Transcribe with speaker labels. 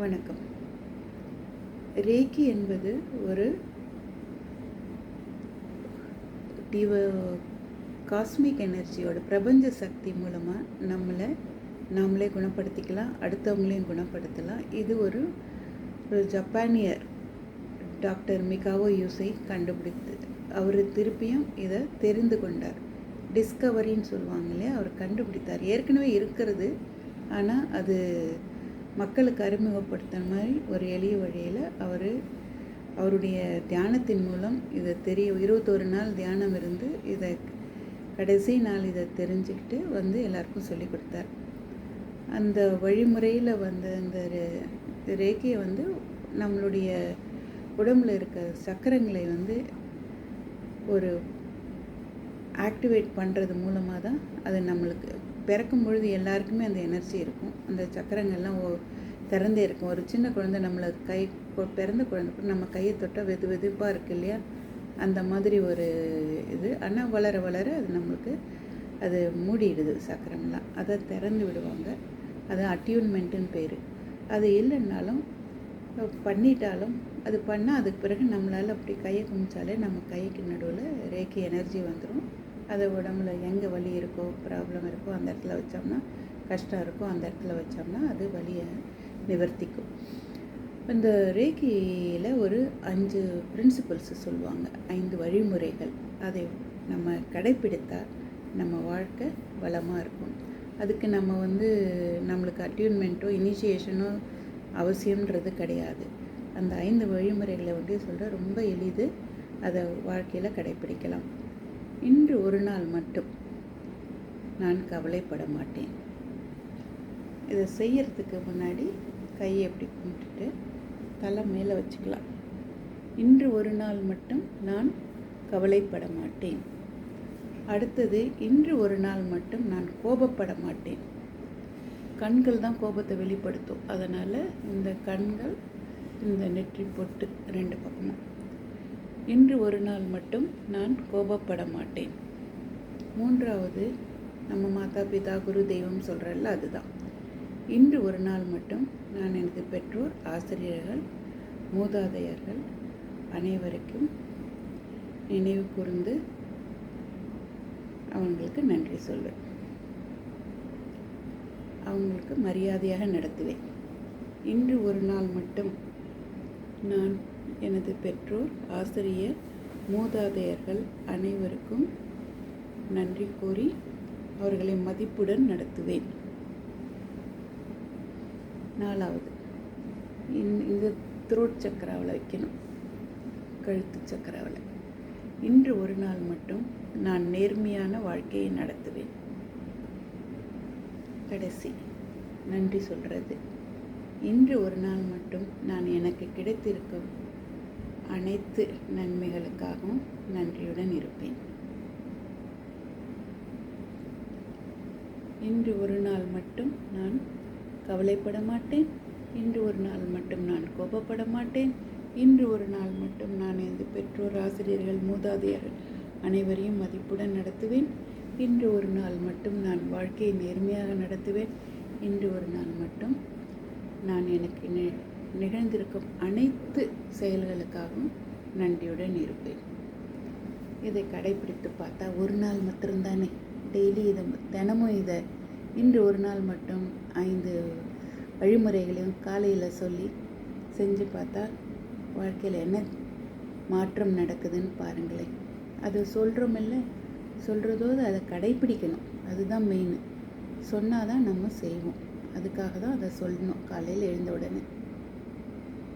Speaker 1: வணக்கம். ரேக்கி என்பது ஒரு டிவ காஸ்மிக் எனர்ஜியோட பிரபஞ்ச சக்தி மூலமாக நம்மளை நாமளே குணப்படுத்திக்கலாம் அடுத்தவங்களையும் குணப்படுத்தலாம். இது ஒரு ஒரு ஜப்பானியர் டாக்டர் மிகாவோ யூசை கண்டுபிடித்து அவர் திருப்பியும் இதை தெரிந்து கொண்டார். டிஸ்கவரின்னு சொல்லுவாங்க இல்லையா? அவர் கண்டுபிடித்தார். ஏற்கனவே இருக்கிறது ஆனால் அது மக்களுக்கு அறிமுகப்படுத்துகிற மாதிரி ஒரு எளிய வழியில் அவர் அவருடைய தியானத்தின் மூலம் இதை தெரிய இருபத்தோரு நாள் தியானம் இருந்து இதை கடைசி நாள் இதை தெரிஞ்சுக்கிட்டு வந்து எல்லாருக்கும் சொல்லி கொடுத்தார். அந்த வழிமுறையில் வந்த அந்த ரேகையை வந்து நம்மளுடைய உடம்புல இருக்க சக்கரங்களை வந்து ஒரு ஆக்டிவேட் பண்ணுறது மூலமாக தான் அது நம்மளுக்கு பிறக்கும் பொழுது எல்லாருக்குமே அந்த எனர்ஜி இருக்கும். அந்த சக்கரங்கள்லாம் ஓ திறந்தே இருக்கும். ஒரு சின்ன குழந்தை நம்மளை கை பிறந்த குழந்தை கூட நம்ம கையை தொட்டால் வெது வெதுப்பாக இருக்கு இல்லையா? அந்த மாதிரி ஒரு இது. ஆனால் வளர வளர அது நம்மளுக்கு அது மூடிடுது சக்கரம்லாம். அதை திறந்து விடுவாங்க. அது அட்யூன்மெண்ட்டுன்னு பேர். அது இல்லைன்னாலும் பண்ணிட்டாலும் அது பண்ணால் அதுக்கு பிறகு நம்மளால் அப்படி கையை குமிச்சாலே நம்ம கைக்கு நடுவில் ரேக்கி எனர்ஜி வந்துடும் அது உடம்புல எங்கே வலி இருக்கோ ப்ராப்ளம் இருக்கோ அந்த இடத்துல வச்சோம்னா கஷ்டம் இருக்கோ அந்த இடத்துல வச்சோம்னா அது வழியை நிவர்த்திக்கும். இந்த ரேக்கியில் ஒரு அஞ்சு பிரின்சிபல்ஸ் சொல்லுவாங்க. ஐந்து வழிமுறைகள். அதை நம்ம கடைப்பிடித்தா நம்ம வாழ்க்கை வளமாக இருக்கும். அதுக்கு நம்ம வந்து நம்மளுக்கு அட்யூன்மெண்ட்டோ இனிஷியேஷனோ அவசியம்ன்றது கிடையாது. அந்த ஐந்து வழிமுறைகளை வந்து சொல்கிற ரொம்ப எளிது. அதை வாழ்க்கையில் கடைப்பிடிக்கலாம். இன்று ஒரு நாள் மட்டும். நான் கவலைப்பட மாட்டேன். இதை செய்யறதுக்கு முன்னாடி கையை எப்படி கும்பிட்டுட்டு தலை மேலே வச்சுக்கலாம். இன்று ஒரு நாள் மட்டும் நான் கவலைப்பட மாட்டேன். அடுத்தது இன்று ஒரு நாள் மட்டும் நான் கோபப்பட மாட்டேன். கண்கள் தான் கோபத்தை வெளிப்படுத்தும். அதனால் இந்த கண்கள் இந்த நெற்றி பொட்டு ரெண்டு பக்கமும். இன்று ஒரு நாள் மட்டும் நான் கோபப்பட மாட்டேன். மூன்றாவது நம்ம மாதா பிதா குரு தெய்வம் சொல்கிறல்ல அதுதான். இன்று ஒரு நாள் மட்டும் நான் எனது பெற்றோர் ஆசிரியர்கள் மூதாதையர்கள் அனைவருக்கும் நினைவு கூர்ந்து அவங்களுக்கு நன்றி சொல்வேன். அவங்களுக்கு மரியாதையாக நடத்துவேன். இன்று ஒரு நாள் மட்டும் நான் எனது பெற்றோர் ஆசிரியர் மூதாதையர்கள் அனைவருக்கும் நன்றி கூறி அவர்களை மதிப்புடன் நடத்துவேன். நாலாவது. இந்- இந்த த்ரோட் சக்கராவில் வைக்கணும். கழுத்து சக்கராவில் இன்று ஒரு நாள் மட்டும் நான் நேர்மையான வாழ்க்கையை நடத்துவேன். கடைசி. நன்றி சொல்கிறது இன்று ஒரு நாள் மட்டும் நான் எனக்கு கிடைத்திருக்கும் அனைத்து நன்மைகளுக்காகவும் நன்றியுடன் இருப்பேன். இன்று ஒரு நாள் மட்டும் நான் கவலைப்பட மாட்டேன் இன்று ஒரு நாள் மட்டும் நான் கோபப்பட மாட்டேன் இன்று ஒரு நாள் மட்டும் நான் எனது பெற்றோர் ஆசிரியர்கள் மூதாதையர்கள் அனைவரையும் மதிப்புடன் நடத்துவேன். இன்று ஒரு நாள் மட்டும் நான் வாழ்க்கையை நேர்மையாக நடத்துவேன். இன்று ஒரு நாள் மட்டும் நான் எனக்கு நி- நிகழ்ந்திருக்கும் அனைத்து செயல்களுக்காகவும் நன்றியுடன் இருப்பேன். இதை கடைப்பிடித்து பார்த்தா ஒரு நாள் மட்டும்தானே டெய்லி இதை தினமும் இதை இன்று ஒரு நாள் மட்டும் ஐந்து வழிமுறைகளையும் காலையில் சொல்லி செஞ்சு பார்த்தா வாழ்க்கையில் என்ன மாற்றம் நடக்குதுன்னு பாருங்களேன். அது சொல்கிறோமில்ல சொல்கிறதோடு அதை கடைப்பிடிக்கணும். அதுதான் மெயின் சொன்னால் தான் நம்ம செய்வோம். அதுக்காக தான் அதை சொல்லணும். காலையில் எழுந்த உடனே.